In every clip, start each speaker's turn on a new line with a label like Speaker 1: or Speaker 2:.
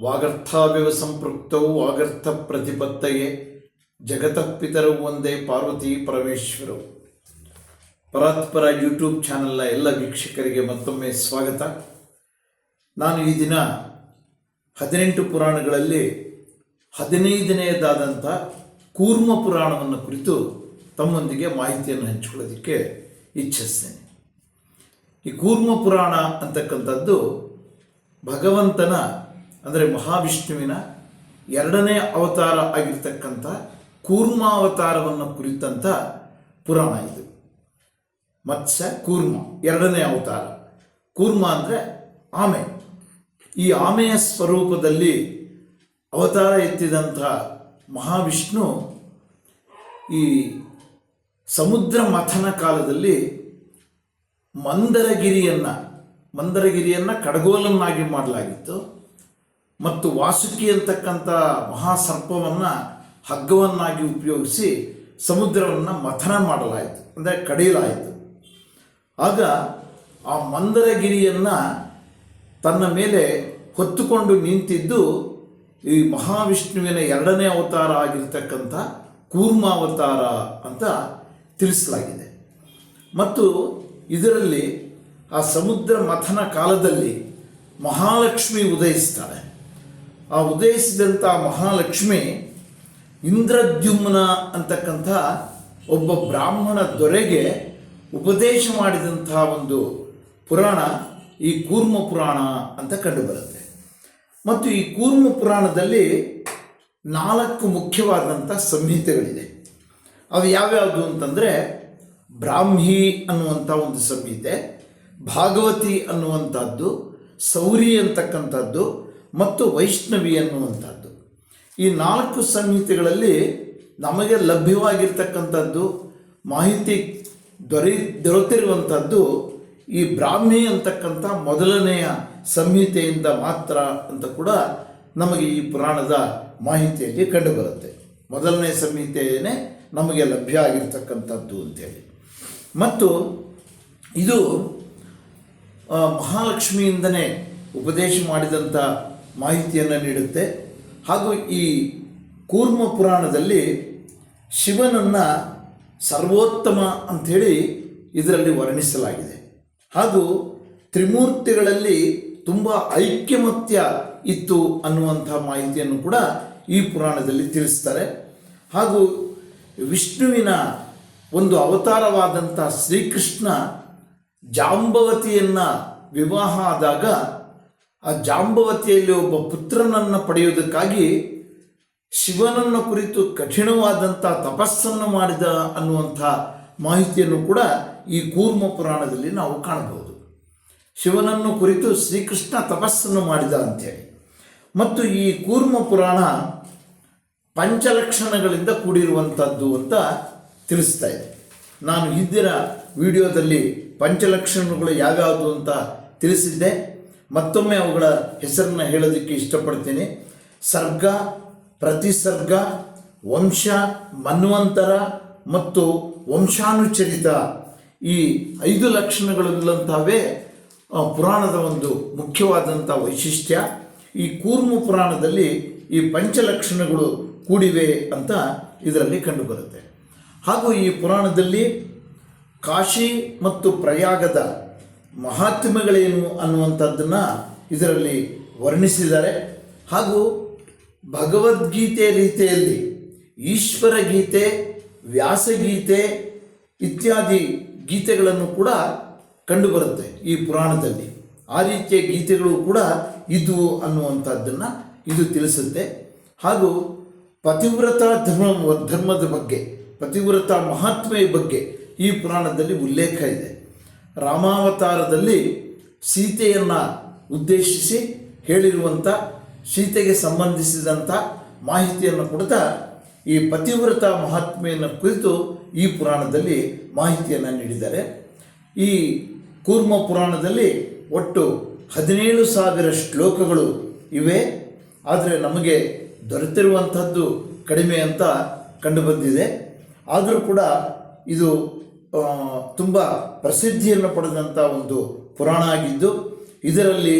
Speaker 1: ವಾಗರ್ಥಾವಿವ ಸಂಪೃಕ್ತವು ವಾಗರ್ಥ ಪ್ರತಿಪತ್ತಯೇ ಜಗತಪ್ಪಿತರು ಒಂದೇ ಪಾರ್ವತಿ ಪರಮೇಶ್ವರು. ಪರಾತ್ಪರ ಯೂಟ್ಯೂಬ್ ಚಾನೆಲ್ನ ಎಲ್ಲ ವೀಕ್ಷಕರಿಗೆ ಮತ್ತೊಮ್ಮೆ ಸ್ವಾಗತ. ನಾನು ಈ ದಿನ ಹದಿನೆಂಟು ಪುರಾಣಗಳಲ್ಲಿ ಹದಿನೈದನೆಯದಾದಂಥ ಕೂರ್ಮ ಪುರಾಣವನ್ನು ಕುರಿತು ತಮ್ಮೊಂದಿಗೆ ಮಾಹಿತಿಯನ್ನು ಹಂಚಿಕೊಳ್ಳೋದಕ್ಕೆ ಇಚ್ಛಿಸ್ತೇನೆ. ಈ ಕೂರ್ಮ ಪುರಾಣ ಅಂತಕ್ಕಂಥದ್ದು ಭಗವಂತನ ಅಂದರೆ ಮಹಾವಿಷ್ಣುವಿನ ಎರಡನೇ ಅವತಾರ ಆಗಿರ್ತಕ್ಕಂಥ ಕೂರ್ಮಾವತಾರವನ್ನು ಕುರಿತಂಥ ಪುರಾಣ ಇದು. ಮತ್ಸ್ಯ, ಕೂರ್ಮ, ಎರಡನೇ ಅವತಾರ. ಕೂರ್ಮ ಅಂದರೆ ಆಮೆ. ಈ ಆಮೆಯ ಸ್ವರೂಪದಲ್ಲಿ ಅವತಾರ ಎತ್ತಿದಂಥ ಮಹಾವಿಷ್ಣು ಈ ಸಮುದ್ರ ಮಥನ ಕಾಲದಲ್ಲಿ ಮಂದರಗಿರಿಯನ್ನು ಮಂದರಗಿರಿಯನ್ನು ಕಡಗೋಲನ್ನಾಗಿ ಮಾಡಲಾಗಿತ್ತು. ಮತ್ತು ವಾಸುಕಿ ಅಂತಕ್ಕಂಥ ಮಹಾಸರ್ಪವನ್ನು ಹಗ್ಗವನ್ನಾಗಿ ಉಪಯೋಗಿಸಿ ಸಮುದ್ರವನ್ನು ಮಥನ ಮಾಡಲಾಯಿತು, ಅಂದರೆ ಕಡಿಯಲಾಯಿತು. ಆಗ ಆ ಮಂದರಗಿರಿಯನ್ನು ತನ್ನ ಮೇಲೆ ಹೊತ್ತುಕೊಂಡು ನಿಂತಿದ್ದು ಈ ಮಹಾವಿಷ್ಣುವಿನ ಎರಡನೇ ಅವತಾರ ಆಗಿರ್ತಕ್ಕಂಥ ಕೂರ್ಮಾವತಾರ ಅಂತ ತಿಳಿಸಲಾಗಿದೆ. ಮತ್ತು ಇದರಲ್ಲಿ ಆ ಸಮುದ್ರ ಮಥನ ಕಾಲದಲ್ಲಿ ಮಹಾಲಕ್ಷ್ಮಿ ಉದಯಿಸ್ತಾಳೆ. ಆ ಉದಯಿಸಿದಂಥ ಮಹಾಲಕ್ಷ್ಮಿ ಇಂದ್ರದ್ಯುಮ್ನ ಅಂತಕ್ಕಂಥ ಒಬ್ಬ ಬ್ರಾಹ್ಮಣ ದೊರೆಗೆ ಉಪದೇಶ ಮಾಡಿದಂಥ ಒಂದು ಪುರಾಣ ಈ ಕೂರ್ಮ ಪುರಾಣ ಅಂತ ಕಂಡುಬರುತ್ತೆ. ಮತ್ತು ಈ ಕೂರ್ಮ ಪುರಾಣದಲ್ಲಿ ನಾಲ್ಕು ಮುಖ್ಯವಾದಂಥ ಸಂಹಿತೆಗಳಿದೆ. ಅದು ಯಾವ್ಯಾವುದು ಅಂತಂದರೆ ಬ್ರಾಹ್ಮಿ ಅನ್ನುವಂಥ ಒಂದು ಸಂಹಿತೆ, ಭಾಗವತಿ ಅನ್ನುವಂಥದ್ದು, ಸೌರಿ ಅಂತಕ್ಕಂಥದ್ದು ಮತ್ತು ವೈಷ್ಣವಿ ಅನ್ನುವಂಥದ್ದು ಈ ನಾಲ್ಕು ಸಂಹಿತೆಗಳಲ್ಲಿ ನಮಗೆ ಲಭ್ಯವಾಗಿರ್ತಕ್ಕಂಥದ್ದು, ಮಾಹಿತಿ ದೊರೆ, ದೊರೆತಿರುವಂಥದ್ದು ಈ ಬ್ರಾಹ್ಮಿ ಅಂತಕ್ಕಂಥ ಮೊದಲನೆಯ ಸಂಹಿತೆಯಿಂದ ಮಾತ್ರ ಅಂತ ಕೂಡ ನಮಗೆ ಈ ಪುರಾಣದ ಮಾಹಿತಿಯಲ್ಲಿ ಕಂಡುಬರುತ್ತೆ. ಮೊದಲನೇ ಸಂಹಿತೆಯೇ ನಮಗೆ ಲಭ್ಯ ಆಗಿರ್ತಕ್ಕಂಥದ್ದು ಅಂತೇಳಿ ಮತ್ತು ಇದು ಮಹಾಲಕ್ಷ್ಮಿಯಿಂದನೇ ಉಪದೇಶ ಮಾಡಿದಂಥ ಮಾಹಿತಿಯನ್ನು ನೀಡುತ್ತೆ. ಹಾಗೂ ಈ ಕೂರ್ಮ ಪುರಾಣದಲ್ಲಿ ಶಿವನನ್ನು ಸರ್ವೋತ್ತಮ ಅಂಥೇಳಿ ಇದರಲ್ಲಿ ವರ್ಣಿಸಲಾಗಿದೆ. ಹಾಗೂ ತ್ರಿಮೂರ್ತಿಗಳಲ್ಲಿ ತುಂಬ ಐಕ್ಯಮತ್ಯ ಇತ್ತು ಅನ್ನುವಂಥ ಮಾಹಿತಿಯನ್ನು ಕೂಡ ಈ ಪುರಾಣದಲ್ಲಿ ತಿಳಿಸ್ತಾರೆ. ಹಾಗೂ ವಿಷ್ಣುವಿನ ಒಂದು ಅವತಾರವಾದಂಥ ಶ್ರೀಕೃಷ್ಣ ಜಾಂಬವತಿಯನ್ನು ವಿವಾಹ ಆದಾಗ ಆ ಜಾಂಬವತಿಯಲ್ಲಿ ಒಬ್ಬ ಪುತ್ರನನ್ನು ಪಡೆಯುವುದಕ್ಕಾಗಿ ಶಿವನನ್ನು ಕುರಿತು ಕಠಿಣವಾದಂಥ ತಪಸ್ಸನ್ನು ಮಾಡಿದ ಅನ್ನುವಂಥ ಮಾಹಿತಿಯನ್ನು ಕೂಡ ಈ ಕೂರ್ಮ ಪುರಾಣದಲ್ಲಿ ನಾವು ಕಾಣಬಹುದು. ಶಿವನನ್ನು ಕುರಿತು ಶ್ರೀಕೃಷ್ಣ ತಪಸ್ಸನ್ನು ಮಾಡಿದ ಅಂತೇಳಿ. ಮತ್ತು ಈ ಕೂರ್ಮ ಪುರಾಣ ಪಂಚಲಕ್ಷಣಗಳಿಂದ ಕೂಡಿರುವಂಥದ್ದು ಅಂತ ತಿಳಿಸ್ತಾ ಇದೆ. ನಾನು ಹಿಂದಿನ ವಿಡಿಯೋದಲ್ಲಿ ಪಂಚಲಕ್ಷಣಗಳು ಯಾವ್ಯಾವುದು ಅಂತ ತಿಳಿಸಿದ್ದೆ. ಮತ್ತೊಮ್ಮೆ ಅವುಗಳ ಹೆಸರನ್ನು ಹೇಳೋದಕ್ಕೆ ಇಷ್ಟಪಡ್ತೀನಿ. ಸರ್ಗ ಪ್ರತಿಸರ್ಗ ವಂಶ ಮನ್ವಂತರ ಮತ್ತು ವಂಶಾನುಚರಿತ ಈ ಐದು ಲಕ್ಷಣಗಳುಳ್ಳಂಥವೇ ಆ, ಪುರಾಣದ ಒಂದು ಮುಖ್ಯವಾದಂಥ ವೈಶಿಷ್ಟ್ಯ. ಈ ಕೂರ್ಮ ಪುರಾಣದಲ್ಲಿ ಈ ಪಂಚಲಕ್ಷಣಗಳು ಕೂಡಿವೆ ಅಂತ ಇದರಲ್ಲಿ ಕಂಡುಬರುತ್ತೆ. ಹಾಗೂ ಈ ಪುರಾಣದಲ್ಲಿ ಕಾಶಿ ಮತ್ತು ಪ್ರಯಾಗದ ಮಹಾತ್ಮೆಗಳೇನು ಅನ್ನುವಂಥದ್ದನ್ನು ಇದರಲ್ಲಿ ವರ್ಣಿಸಿದ್ದಾರೆ. ಹಾಗೂ ಭಗವದ್ಗೀತೆ ರೀತಿಯಲ್ಲಿ ಈಶ್ವರ ಗೀತೆ, ವ್ಯಾಸಗೀತೆ ಇತ್ಯಾದಿ ಗೀತೆಗಳನ್ನು ಕೂಡ ಕಂಡುಬರುತ್ತೆ ಈ ಪುರಾಣದಲ್ಲಿ. ಆ ರೀತಿಯ ಗೀತೆಗಳು ಕೂಡ ಇದ್ವು ಅನ್ನುವಂಥದ್ದನ್ನು ಇದು ತಿಳಿಸುತ್ತೆ. ಹಾಗೂ ಪತಿವ್ರತ ಧರ್ಮ, ಧರ್ಮದ ಬಗ್ಗೆ, ಪತಿವ್ರತ ಮಹಾತ್ಮೆಯ ಬಗ್ಗೆ ಈ ಪುರಾಣದಲ್ಲಿ ಉಲ್ಲೇಖ ಇದೆ. ರಾಮಾವತಾರದಲ್ಲಿ ಸೀತೆಯನ್ನು ಉದ್ದೇಶಿಸಿ ಹೇಳಿರುವಂಥ ಸೀತೆಗೆ ಸಂಬಂಧಿಸಿದಂಥ ಮಾಹಿತಿಯನ್ನು ಕೊಡ್ತಾ ಈ ಪತಿವ್ರತ ಮಹಾತ್ಮೆಯನ್ನು ಕುರಿತು ಈ ಪುರಾಣದಲ್ಲಿ ಮಾಹಿತಿಯನ್ನು ನೀಡಿದ್ದಾರೆ. ಈ ಕೂರ್ಮ ಪುರಾಣದಲ್ಲಿ ಒಟ್ಟು ಹದಿನೇಳು ಸಾವಿರ ಶ್ಲೋಕಗಳು ಇವೆ. ಆದರೆ ನಮಗೆ ದೊರೆತಿರುವಂಥದ್ದು ಕಡಿಮೆ ಅಂತ ಕಂಡುಬಂದಿದೆ ಆದರೂ ಕೂಡ ಇದು ತುಂಬ ಪ್ರಸಿದ್ಧಿಯನ್ನು ಪಡೆದಂಥ ಒಂದು ಪುರಾಣ ಆಗಿದ್ದು, ಇದರಲ್ಲಿ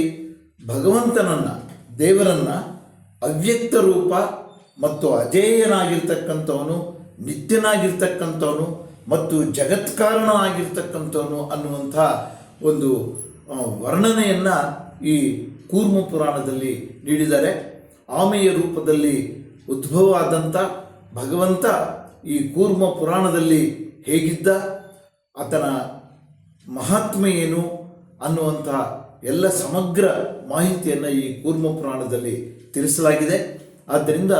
Speaker 1: ಭಗವಂತನನ್ನು, ದೇವರನ್ನು ಅವ್ಯಕ್ತ ರೂಪ ಮತ್ತು ಅಜೇಯನಾಗಿರ್ತಕ್ಕಂಥವನು, ನಿತ್ಯನಾಗಿರ್ತಕ್ಕಂಥವನು ಮತ್ತು ಜಗತ್ಕಾರಣನಾಗಿರ್ತಕ್ಕಂಥವನು ಅನ್ನುವಂಥ ಒಂದು ವರ್ಣನೆಯನ್ನು ಈ ಕೂರ್ಮ ಪುರಾಣದಲ್ಲಿ ನೀಡಿದ್ದಾರೆ. ಆಮೆಯ ರೂಪದಲ್ಲಿ ಉದ್ಭವ ಆದಂಥ ಭಗವಂತ ಈ ಕೂರ್ಮ ಪುರಾಣದಲ್ಲಿ ಹೇಗಿದ್ದ ಆತನ ಮಹಾತ್ಮ ಏನು ಅನ್ನುವಂತಹ ಎಲ್ಲ ಸಮಗ್ರ ಮಾಹಿತಿಯನ್ನು ಈ ಕೂರ್ಮ ಪುರಾಣದಲ್ಲಿ ತಿಳಿಸಲಾಗಿದೆ. ಆದ್ದರಿಂದ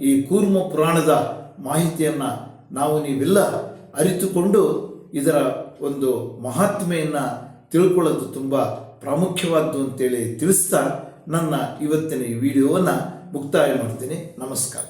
Speaker 1: ಈ ಕೂರ್ಮ ಪುರಾಣದ ಮಾಹಿತಿಯನ್ನು ನಾವು ನೀವೆಲ್ಲ ಅರಿತುಕೊಂಡು ಇದರ ಒಂದು ಮಹಾತ್ಮೆಯನ್ನು ತಿಳ್ಕೊಳ್ಳೋದು ತುಂಬ ಪ್ರಾಮುಖ್ಯವಾದ್ದು ಅಂತೇಳಿ ತಿಳಿಸ್ತಾ ನನ್ನ ಇವತ್ತಿನ ಈ ವಿಡಿಯೋವನ್ನು ಮುಕ್ತಾಯ ಮಾಡ್ತೀನಿ. ನಮಸ್ಕಾರ.